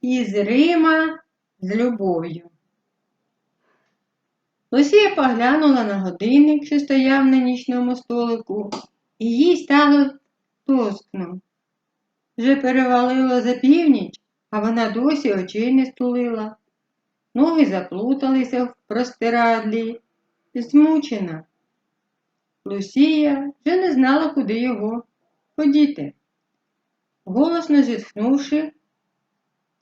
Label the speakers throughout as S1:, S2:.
S1: із Рима з любов'ю. Лусія поглянула на годинник, що стояв на нічному столику, і їй стало тоскно. Вже перевалило за північ, а вона досі очей не стулила. Ноги заплуталися в простирадлі, змучена. Лусія вже не знала, куди його подіти. Голосно зітхнувши,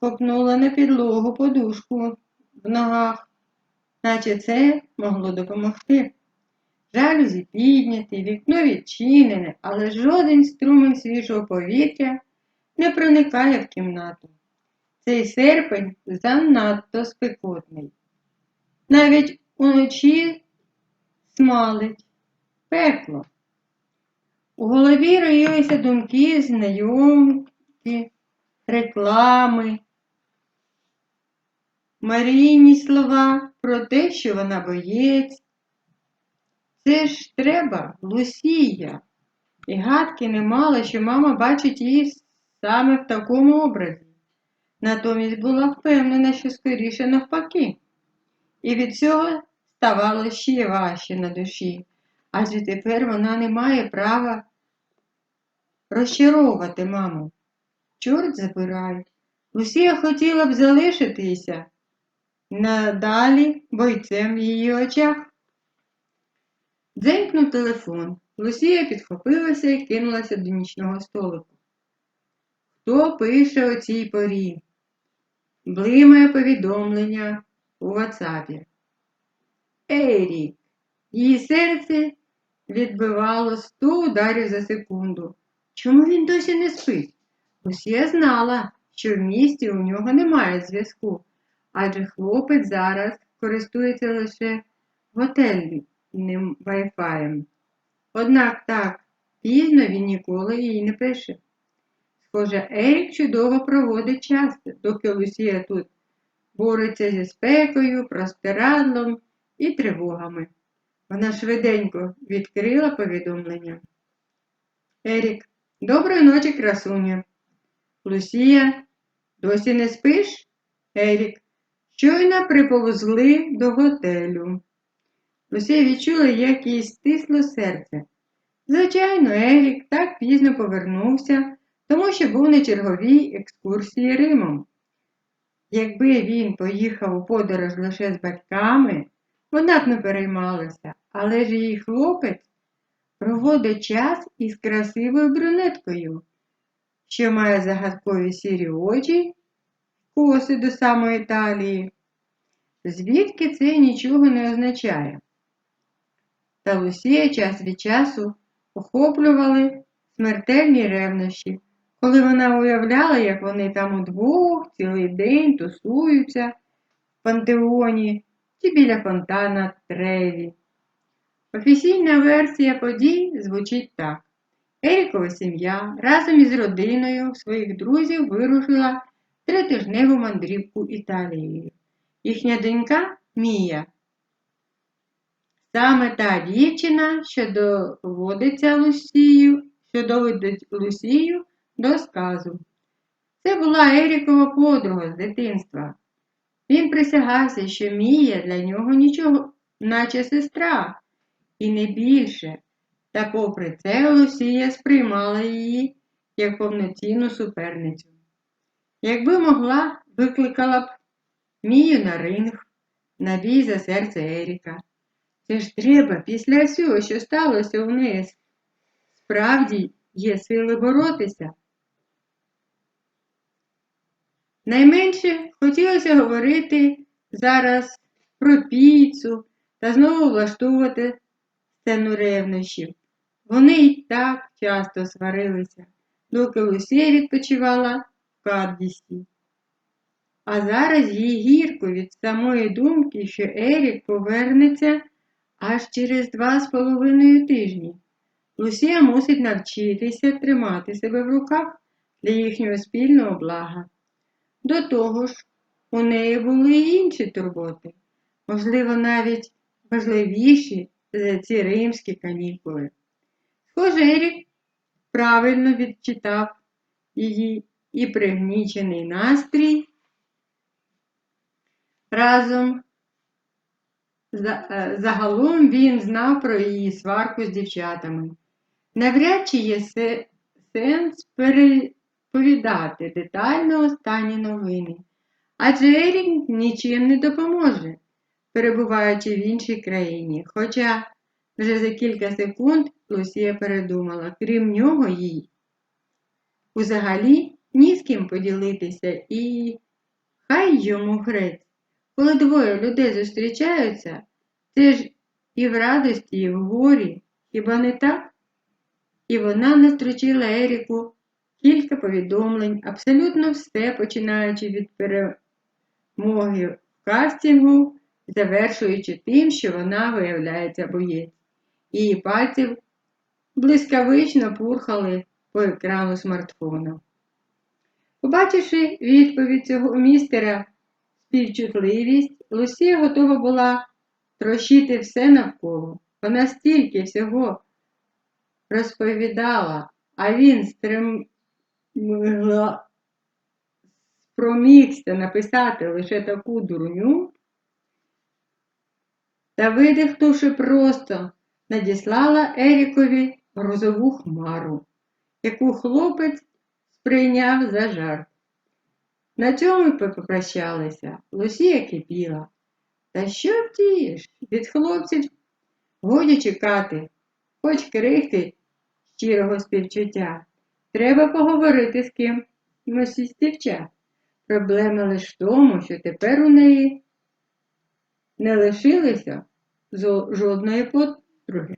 S1: копнула на підлогу подушку в ногах, наче це могло допомогти. Жалюзі підняті, вікно відчинене, але жоден струмень свіжого повітря не проникає в кімнату. Цей серпень занадто спекотний. Навіть уночі смалить пекло. У голові роїлися думки, знайомки, реклами, Марійні слова про те, що вона боєць. Це ж треба, Лусія. І гадки не мала, що мама бачить її саме в такому образі. Натомість була впевнена, що скоріше навпаки. І від цього ставало ще важче на душі, адже тепер вона не має права розчаровувати маму. Чорт забирай. Лусія хотіла б залишитися надалі бойцем в її очах. Дзенькнув телефон. Лусія підхопилася і кинулася до нічного столику. Хто пише о цій порі? Блимає повідомлення у ватсапі. Ерік. Її серце відбивало сто ударів за секунду. Чому він досі не спить? Лусія знала, що в місті у нього немає зв'язку, адже хлопець зараз користується лише готельним вайфаєм. Однак так, пізно він ніколи їй не пише. Схоже, Ерік чудово проводить час, доки Лусія тут бореться зі спекою, простирадлом і тривогами. Вона швиденько відкрила повідомлення. Ерік, доброї ночі, красуня. Лусія, досі не спиш? Ерік, щойно приповзли до готелю. Лусія відчула, як їй стисло серце. Звичайно, Ерік так пізно повернувся, тому що був на черговій екскурсії Римом. Якби він поїхав у подорож лише з батьками, вона б не переймалася, але ж її хлопець проводить час із красивою брюнеткою, що має загадкові сірі очі, коси до самої талії. Звідки це нічого не означає? Та Лусія час від часу охоплювали смертельні ревнощі, коли вона уявляла, як вони там удвох цілий день тусуються в пантеоні чи біля фонтана Треві. Офіційна версія подій звучить так. Ерікова сім'я разом із родиною своїх друзів вирушила тритижневу мандрівку Італією. Їхня донька Мія. Саме та дівчина, що доводиться Лусію, що доводить Лусію до сказу. Це була Ерікова подруга з дитинства. Він присягався, що Мія для нього нічого, наче сестра, і не більше. Та попри це Лусія сприймала її як повноцінну суперницю. Якби могла, викликала б Мію на ринг, на бій за серце Еріка. Це ж треба після всього, що сталося неї. Справді є сили боротися. Найменше хотілося говорити зараз про піцу та знову влаштовувати сцену ревнощів. Вони й так часто сварилися, доки Лусія відпочивала Каддісі. А зараз їй гірко від самої думки, що Ерік повернеться аж через два з половиною тижні. Лусія мусить навчитися тримати себе в руках для їхнього спільного блага. До того ж, у неї були й інші турботи, можливо, навіть важливіші за ці римські канікули. Схоже, Ерік правильно відчитав її і пригнічений настрій Разом е, загалом він знав про її сварку з дівчатами. Навряд чи є сенс переповідати детально останні новини, адже Ерік нічим не допоможе, перебуваючи в іншій країні. Хоча вже за кілька секунд Лусія передумала, крім нього їй. Узагалі ні з ким поділитися і хай йому грець. Коли двоє людей зустрічаються, це ж і в радості, і в горі, хіба не так? І вона настрочила Еріку кілька повідомлень, абсолютно все, починаючи від перемоги в кастингу, завершуючи тим, що вона виявляється боєць. Її пальці блискавично пурхали по екрану смартфона. Побачивши відповідь цього містера співчутливість, Лусія готова була трощити все навколо. Вона стільки всього розповідала, а він стремгла спромігся написати лише таку дурню, та, видихнувши просто, надіслала Ерікові грозову хмару, яку хлопець сприйняв за жарт. На цьому попрощалися. Лусія кипіла. Та що втієш? Від хлопців годі чекати, хоч крихти щирого співчуття. Треба поговорити з ким із дівчат. Проблема лише в тому, що тепер у неї не лишилося жодної подруги.